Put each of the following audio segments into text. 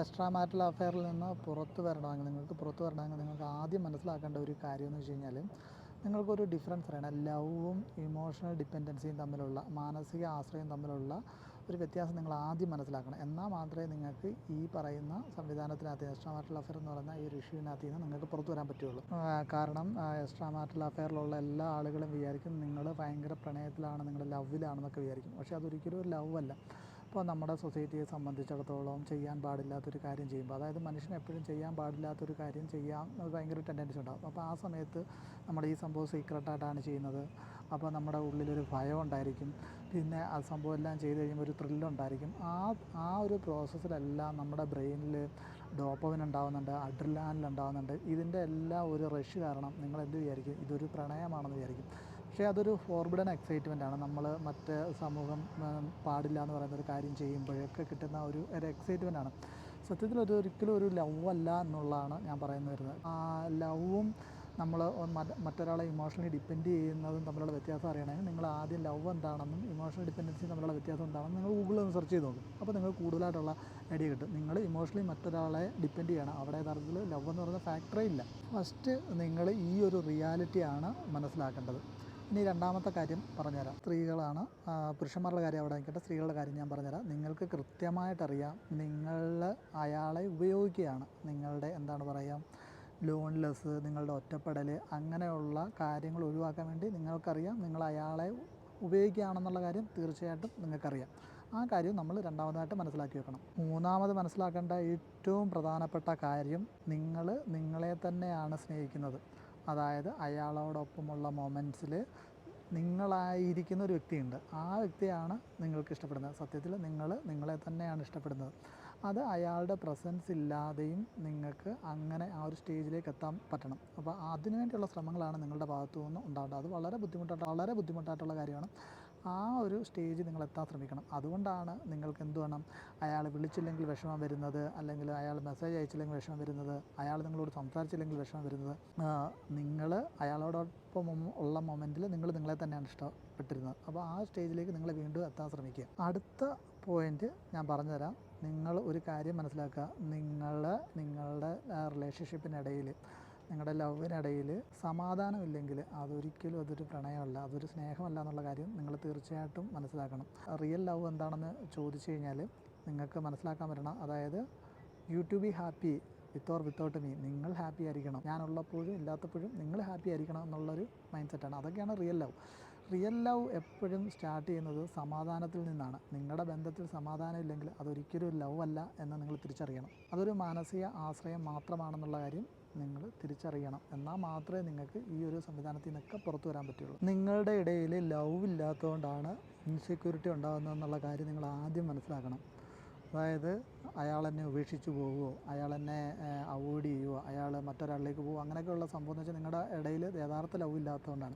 Extra marital അഫെയറിൽ നിന്ന് പുറത്ത് വരണമെങ്കിൽ നിങ്ങൾക്ക് പുറത്ത് വരണമെങ്കിൽ നിങ്ങൾക്ക് ആദ്യം മനസ്സിലാക്കേണ്ട ഒരു കാര്യം എന്ന് വെച്ച് കഴിഞ്ഞാൽ നിങ്ങൾക്കൊരു ഡിഫറൻസ് അറിയണം. ലവും ഇമോഷണൽ ഡിപ്പെൻഡൻസിയും തമ്മിലുള്ള മാനസിക ആശ്രയം തമ്മിലുള്ള ഒരു വ്യത്യാസം നിങ്ങൾ ആദ്യം മനസ്സിലാക്കണം. എന്നാൽ മാത്രമേ നിങ്ങൾക്ക് ഈ പറയുന്ന സംവിധാനത്തിനകത്ത് എക്സ്ട്രാ മാരിറ്റൽ അഫെയർ എന്ന് പറയുന്ന ഈ ഒരു ഇഷ്യൂവിനകത്ത് നിന്ന് നിങ്ങൾക്ക് പുറത്തു വരാൻ പറ്റുള്ളൂ. കാരണം എക്സ്ട്രാ മാരിറ്റൽ അഫെയറിലുള്ള എല്ലാ ആളുകളും വിചാരിക്കും നിങ്ങൾ ഭയങ്കര പ്രണയത്തിലാണ് നിങ്ങൾ ലവിലാണെന്നൊക്കെ വിചാരിക്കും. പക്ഷേ അതൊരിക്കലും ഒരു ലവ് അല്ല. ഇപ്പോൾ നമ്മുടെ സൊസൈറ്റിയെ സംബന്ധിച്ചിടത്തോളം ചെയ്യാൻ പാടില്ലാത്തൊരു കാര്യം ചെയ്യുമ്പോൾ അതായത് മനുഷ്യൻ എപ്പോഴും ചെയ്യാൻ പാടില്ലാത്തൊരു കാര്യം ചെയ്യാം അത് ഭയങ്കര ടെൻഡൻസി ഉണ്ടാകും അപ്പോൾ ആ സമയത്ത് നമ്മൾ ഈ സംഭവം സീക്രട്ടായിട്ടാണ് ചെയ്യുന്നത്. അപ്പോൾ നമ്മുടെ ഉള്ളിലൊരു ഭയം ഉണ്ടായിരിക്കും. പിന്നെ ആ സംഭവം എല്ലാം ചെയ്ത് കഴിയുമ്പോൾ ഒരു ത്രില്ലുണ്ടായിരിക്കും ആ ആ ഒരു പ്രോസസ്സിലെല്ലാം നമ്മുടെ ബ്രെയിനിൽ ഡോപ്പവിൻ ഉണ്ടാകുന്നുണ്ട് അഡ്രിലാനിൽ ഉണ്ടാകുന്നുണ്ട് ഇതിന്റെ എല്ലാം ഒരു റഷ് കാരണം നിങ്ങൾ എന്ത് വിചാരിക്കും? ഇതൊരു പ്രണയമാണെന്ന് വിചാരിക്കും. പക്ഷേ അതൊരു ഫോർബിഡൻ എക്സൈറ്റ്മെന്റ് ആണ്. നമ്മൾ മറ്റ് സമൂഹം പാടില്ല എന്ന് പറയുന്ന ഒരു കാര്യം ചെയ്യുമ്പോഴൊക്കെ കിട്ടുന്ന ഒരു ഒരു എക്സൈറ്റ്മെന്റ് ആണ്. സത്യത്തിൽ അത് ഒരിക്കലും ഒരു ലവ് അല്ല എന്നുള്ളതാണ് ഞാൻ പറയുന്നത് വരുന്നത്. ആ ലവും നമ്മൾ മറ്റൊരാളെ ഇമോഷണലി ഡിപ്പെൻഡ് ചെയ്യുന്നതും തമ്മിലുള്ള വ്യത്യാസം അറിയണമെങ്കിൽ നിങ്ങൾ ആദ്യം ലവ് എന്താണെന്നും ഇമോഷണൽ ഡിപ്പെൻഡൻസി തമ്മിലുള്ള വ്യത്യാസം എന്താണെന്നും നിങ്ങൾ ഗൂഗിളിൽ ഒന്ന് സെർച്ച് ചെയ്ത് നോക്കും. അപ്പോൾ നിങ്ങൾ കൂടുതലായിട്ടുള്ള ഐഡിയ കിട്ടും. നിങ്ങൾ ഇമോഷണലി മറ്റൊരാളെ ഡിപ്പെൻഡ് ചെയ്യണം. അവിടെ യഥാർത്ഥത്തിൽ ലവ് എന്ന് പറയുന്ന ഫാക്ടറേ ഇല്ല. ഫസ്റ്റ് നിങ്ങൾ ഈ ഒരു റിയാലിറ്റിയാണ് മനസ്സിലാക്കേണ്ടത്. ഇനി രണ്ടാമത്തെ കാര്യം പറഞ്ഞുതരാം. സ്ത്രീകളാണ് പുരുഷന്മാരുടെ കാര്യം അവിടെ നിൽക്കട്ടെ. സ്ത്രീകളുടെ കാര്യം ഞാൻ പറഞ്ഞുതരാം. നിങ്ങൾക്ക് കൃത്യമായിട്ടറിയാം നിങ്ങൾ അയാളെ ഉപയോഗിക്കുകയാണ്. നിങ്ങളുടെ എന്താണ് പറയുക ലോൺലെസ് നിങ്ങളുടെ ഒറ്റപ്പെടൽ അങ്ങനെയുള്ള കാര്യങ്ങൾ ഒഴിവാക്കാൻ വേണ്ടി നിങ്ങൾക്കറിയാം. നിങ്ങൾ അയാളെ ഉപയോഗിക്കുകയാണെന്നുള്ള കാര്യം തീർച്ചയായിട്ടും നിങ്ങൾക്കറിയാം. ആ കാര്യം നമ്മൾ രണ്ടാമതായിട്ട് മനസ്സിലാക്കി വെക്കണം. മൂന്നാമത് മനസ്സിലാക്കേണ്ട ഏറ്റവും പ്രധാനപ്പെട്ട കാര്യം നിങ്ങൾ നിങ്ങളെ തന്നെയാണ് സ്നേഹിക്കുന്നത്. അതായത് അയാളോടൊപ്പമുള്ള മൊമെന്റ്സിൽ നിങ്ങളായിരിക്കുന്ന ഒരു വ്യക്തിയുണ്ട്. ആ വ്യക്തിയാണ് നിങ്ങൾക്ക് ഇഷ്ടപ്പെടുന്നത്. സത്യത്തിൽ നിങ്ങൾ നിങ്ങളെ തന്നെയാണ് ഇഷ്ടപ്പെടുന്നത്. അത് അയാളുടെ പ്രസൻസ് ഇല്ലാതെയും നിങ്ങൾക്ക് അങ്ങനെ ആ ഒരു സ്റ്റേജിലേക്ക് എത്താൻ പറ്റണം. അപ്പോൾ അതിനുവേണ്ടിയുള്ള ശ്രമങ്ങളാണ് നിങ്ങളുടെ ഭാഗത്തു നിന്ന് ഉണ്ടാവേണ്ടത് അത് വളരെ ബുദ്ധിമുട്ടായിട്ട് വളരെ ബുദ്ധിമുട്ടായിട്ടുള്ള കാര്യമാണ്. ആ ഒരു സ്റ്റേജ് നിങ്ങൾ എത്താൻ ശ്രമിക്കണം. അതുകൊണ്ടാണ് നിങ്ങൾക്ക് എന്ത് വേണം? അയാൾ വിളിച്ചില്ലെങ്കിൽ വിഷമം വരുന്നത് അല്ലെങ്കിൽ അയാൾ മെസ്സേജ് അയച്ചില്ലെങ്കിൽ വിഷമം വരുന്നത് അയാൾ നിങ്ങളോട് സംസാരിച്ചില്ലെങ്കിൽ വിഷമം വരുന്നത്. നിങ്ങൾ അയാളോടൊപ്പം ഉള്ള മൊമെന്റിൽ നിങ്ങൾ നിങ്ങളെ തന്നെയാണ് ഇഷ്ടപ്പെട്ടിരുന്നത്. അപ്പോൾ ആ സ്റ്റേജിലേക്ക് നിങ്ങൾ വീണ്ടും എത്താൻ ശ്രമിക്കുക. അടുത്ത പോയിന്റ് ഞാൻ പറഞ്ഞുതരാം. നിങ്ങൾ ഒരു കാര്യം മനസ്സിലാക്കുക. നിങ്ങൾ നിങ്ങളുടെ റിലേഷൻഷിപ്പിനിടയിൽ നിങ്ങളുടെ ലവിനിടയിൽ സമാധാനമില്ലെങ്കിൽ അതൊരിക്കലും അതൊരു പ്രണയമല്ല അതൊരു സ്നേഹമല്ല എന്നുള്ള കാര്യം നിങ്ങൾ തീർച്ചയായിട്ടും മനസ്സിലാക്കണം. റിയൽ ലവ് എന്താണെന്ന് ചോദിച്ചു കഴിഞ്ഞാൽ നിങ്ങൾക്ക് മനസ്സിലാക്കാൻ പറ്റണം. അതായത് you to be happy with or without me നിങ്ങൾ ഹാപ്പി ആയിരിക്കണം. ഞാനുള്ളപ്പോഴും ഇല്ലാത്തപ്പോഴും നിങ്ങൾ ഹാപ്പി ആയിരിക്കണം എന്നുള്ളൊരു മൈൻഡ് സെറ്റാണ് അതൊക്കെയാണ് റിയൽ ലവ്. റിയൽ ലവ് എപ്പോഴും സ്റ്റാർട്ട് ചെയ്യുന്നത് സമാധാനത്തിൽ നിന്നാണ്. നിങ്ങളുടെ ബന്ധത്തിൽ സമാധാനം ഇല്ലെങ്കിൽ അതൊരിക്കലും ലവ് അല്ല എന്ന് നിങ്ങൾ തിരിച്ചറിയണം. അതൊരു മാനസിക ആശ്രയം മാത്രമാണെന്നുള്ള കാര്യം നിങ്ങൾ തിരിച്ചറിയണം. എന്നാൽ മാത്രമേ നിങ്ങൾക്ക് ഈ ഒരു സംവിധാനത്തിൽ നിന്നൊക്കെ പുറത്തു വരാൻ പറ്റുള്ളൂ. നിങ്ങളുടെ ഇടയിൽ ലവ് ഇല്ലാത്തതുകൊണ്ടാണ് ഇൻസെക്യൂരിറ്റി ഉണ്ടാകുന്നതെന്നുള്ള കാര്യം നിങ്ങൾ ആദ്യം മനസ്സിലാക്കണം. അതായത് അയാൾ എന്നെ ഉപേക്ഷിച്ച് പോവുമോ അയാൾ എന്നെ അവോയ്ഡ് ചെയ്യുമോ അയാൾ മറ്റൊരാളിലേക്ക് പോകുമോ അങ്ങനെയൊക്കെയുള്ള സംഭവം എന്ന് വെച്ചാൽ നിങ്ങളുടെ ഇടയിൽ യഥാർത്ഥ ലവ് ഇല്ലാത്തതുകൊണ്ടാണ്.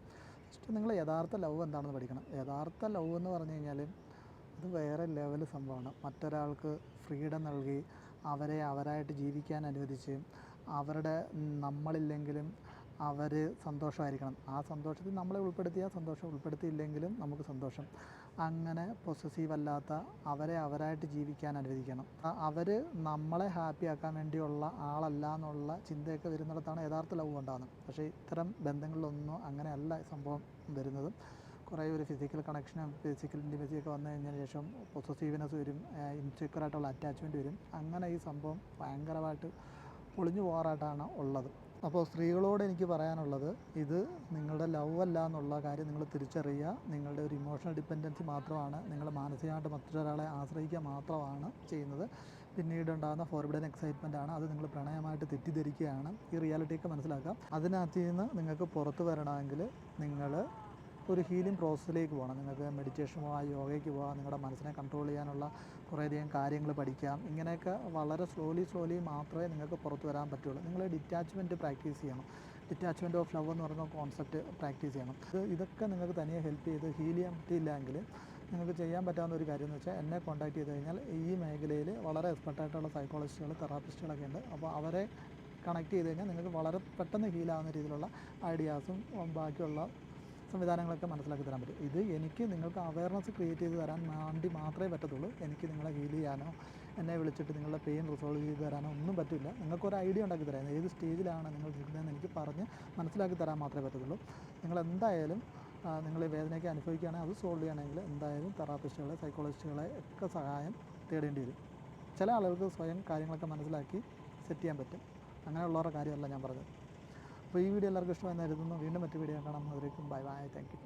ഫസ്റ്റ് നിങ്ങൾ യഥാർത്ഥ ലവ് എന്താണെന്ന് പഠിക്കണം. യഥാർത്ഥ ലവ് എന്ന് പറഞ്ഞു കഴിഞ്ഞാൽ അത് വേറെ ലെവൽ സംഭവമാണ്. മറ്റൊരാൾക്ക് ഫ്രീഡം നൽകി അവരെ അവരായിട്ട് ജീവിക്കാൻ അനുവദിച്ച് അവരുടെ നമ്മളില്ലെങ്കിലും അവർ സന്തോഷമായിരിക്കണം. ആ സന്തോഷത്തിൽ നമ്മളെ ഉൾപ്പെടുത്തിയാൽ സന്തോഷം. ഉൾപ്പെടുത്തിയില്ലെങ്കിലും നമുക്ക് സന്തോഷം. അങ്ങനെ പൊസസീവ് അല്ലാത്ത അവരെ അവരായിട്ട് ജീവിക്കാൻ അനുവദിക്കണം. അവർ നമ്മളെ ഹാപ്പി ആക്കാൻ വേണ്ടിയുള്ള ആളല്ല എന്നുള്ള ചിന്തയൊക്കെ വരുന്നിടത്താണ് യഥാർത്ഥ ലവ് ഉണ്ടാകുന്നത് പക്ഷേ ഇത്തരം ബന്ധങ്ങളിലൊന്നും അങ്ങനെയല്ല സംഭവം വരുന്നത്. കുറേ ഒരു ഫിസിക്കൽ കണക്ഷനും ഫിസിക്കൽ ഇന്റിമസി ഒക്കെ വന്നു കഴിഞ്ഞതിന് ശേഷം പൊസസീവ്നെസ് വരും ഇൻസെക്യൂർ ആയിട്ടുള്ള അറ്റാച്ച്മെന്റ് വരും. അങ്ങനെ ഈ സംഭവം ഭയങ്കരമായിട്ട് പൊളിഞ്ഞു പോകാറായിട്ടാണ് ഉള്ളത്. അപ്പോൾ സ്ത്രീകളോട് എനിക്ക് പറയാനുള്ളത് ഇത് നിങ്ങളുടെ ലവ് അല്ല എന്നുള്ള കാര്യം നിങ്ങൾ തിരിച്ചറിയുക. നിങ്ങളുടെ ഒരു ഇമോഷണൽ ഡിപ്പെൻഡൻസി മാത്രമാണ്. നിങ്ങൾ മാനസികമായിട്ട് മറ്റൊരാളെ ആശ്രയിക്കുക മാത്രമാണ് ചെയ്യുന്നത്. പിന്നീട് ഉണ്ടാകുന്ന ഫോർബിഡൻ എക്സൈറ്റ്മെന്റ് ആണ്. അത് നിങ്ങൾ പ്രണയമായിട്ട് തെറ്റിദ്ധരിക്കുകയാണ്. ഈ റിയാലിറ്റിയൊക്കെ മനസ്സിലാക്കാം. അതിനകത്ത് നിന്ന് നിങ്ങൾക്ക് പുറത്തു വരണമെങ്കിൽ നിങ്ങൾ ഒരു ഹീലിംഗ് പ്രോസസ്സിലേക്ക് പോകണം. നിങ്ങൾക്ക് മെഡിറ്റേഷൻ പോകാം യോഗയ്ക്ക് പോകാം നിങ്ങളുടെ മനസ്സിനെ കൺട്രോൾ ചെയ്യാനുള്ള കുറേയധികം കാര്യങ്ങൾ പഠിക്കാം. ഇങ്ങനെയൊക്കെ വളരെ സ്ലോലി സ്ലോലി മാത്രമേ നിങ്ങൾക്ക് പുറത്ത് വരാൻ പറ്റുള്ളൂ. നിങ്ങൾ ഡിറ്റാച്ച്മെന്റ് പ്രാക്ടീസ് ചെയ്യണം. ഡിറ്റാച്ച്മെന്റ് ഓഫ് ലവ് എന്ന് പറയുന്ന കോൺസെപ്റ്റ് പ്രാക്ടീസ് ചെയ്യണം. ഇത് ഇതൊക്കെ നിങ്ങൾക്ക് തനിയെ ഹെൽപ്പ് ചെയ്ത് ഹീൽ ചെയ്യാൻ പറ്റിയില്ലെങ്കിൽ നിങ്ങൾക്ക് ചെയ്യാൻ പറ്റാവുന്ന ഒരു കാര്യം എന്ന് വെച്ചാൽ എന്നെ കോൺടാക്ട് ചെയ്ത് കഴിഞ്ഞാൽ ഈ മേഖലയിൽ വളരെ എക്സ്പെർട്ടായിട്ടുള്ള സൈക്കോളജിസ്റ്റുകൾ തെറാപ്പിസ്റ്റുകളൊക്കെ ഉണ്ട്. അപ്പോൾ അവരെ കണക്ട് ചെയ്ത് കഴിഞ്ഞാൽ നിങ്ങൾക്ക് വളരെ പെട്ടെന്ന് ഹീലാവുന്ന രീതിയിലുള്ള ഐഡിയാസും ബാക്കിയുള്ള സംവിധാനങ്ങളൊക്കെ മനസ്സിലാക്കി തരാൻ പറ്റും. ഇത് എനിക്ക് നിങ്ങൾക്ക് അവയർനെസ് ക്രിയേറ്റ് ചെയ്ത് തരാൻ വേണ്ടി മാത്രമേ പറ്റത്തുള്ളൂ. എനിക്ക് നിങ്ങളെ ഹീൽ ചെയ്യാനോ എന്നെ വിളിച്ചിട്ട് നിങ്ങളുടെ പെയിൻ റിസോൾവ് ചെയ്ത് തരാനോ ഒന്നും പറ്റില്ല. നിങ്ങൾക്കൊരു ഐഡിയ ഉണ്ടാക്കി തരാം. ഏത് സ്റ്റേജിലാണ് നിങ്ങൾ നിൽക്കുന്നതെന്ന് എനിക്ക് പറഞ്ഞ് മനസ്സിലാക്കി തരാൻ മാത്രമേ പറ്റത്തുള്ളൂ. നിങ്ങൾ എന്തായാലും നിങ്ങൾ വേദനയൊക്കെ അനുഭവിക്കുകയാണെങ്കിൽ അത് സോൾവ് ചെയ്യണമെങ്കിൽ എന്തായാലും തെറാപ്പിസ്റ്റുകളെ സൈക്കോളജിസ്റ്റുകളെ ഒക്കെ സഹായം തേടേണ്ടി വരും. ചില ആളുകൾക്ക് സ്വയം കാര്യങ്ങളൊക്കെ മനസ്സിലാക്കി സെറ്റ് ചെയ്യാൻ പറ്റും. അങ്ങനെയുള്ളവരുടെ കാര്യമല്ല ഞാൻ പറഞ്ഞത്. അപ്പോൾ ഈ വീഡിയോ എല്ലാവർക്കും ഇഷ്ടമായി കരുതുന്നു. വീണ്ടും മറ്റു വീഡിയോ കാണാം. അതിലേക്കും ബൈ ബൈ. Thank you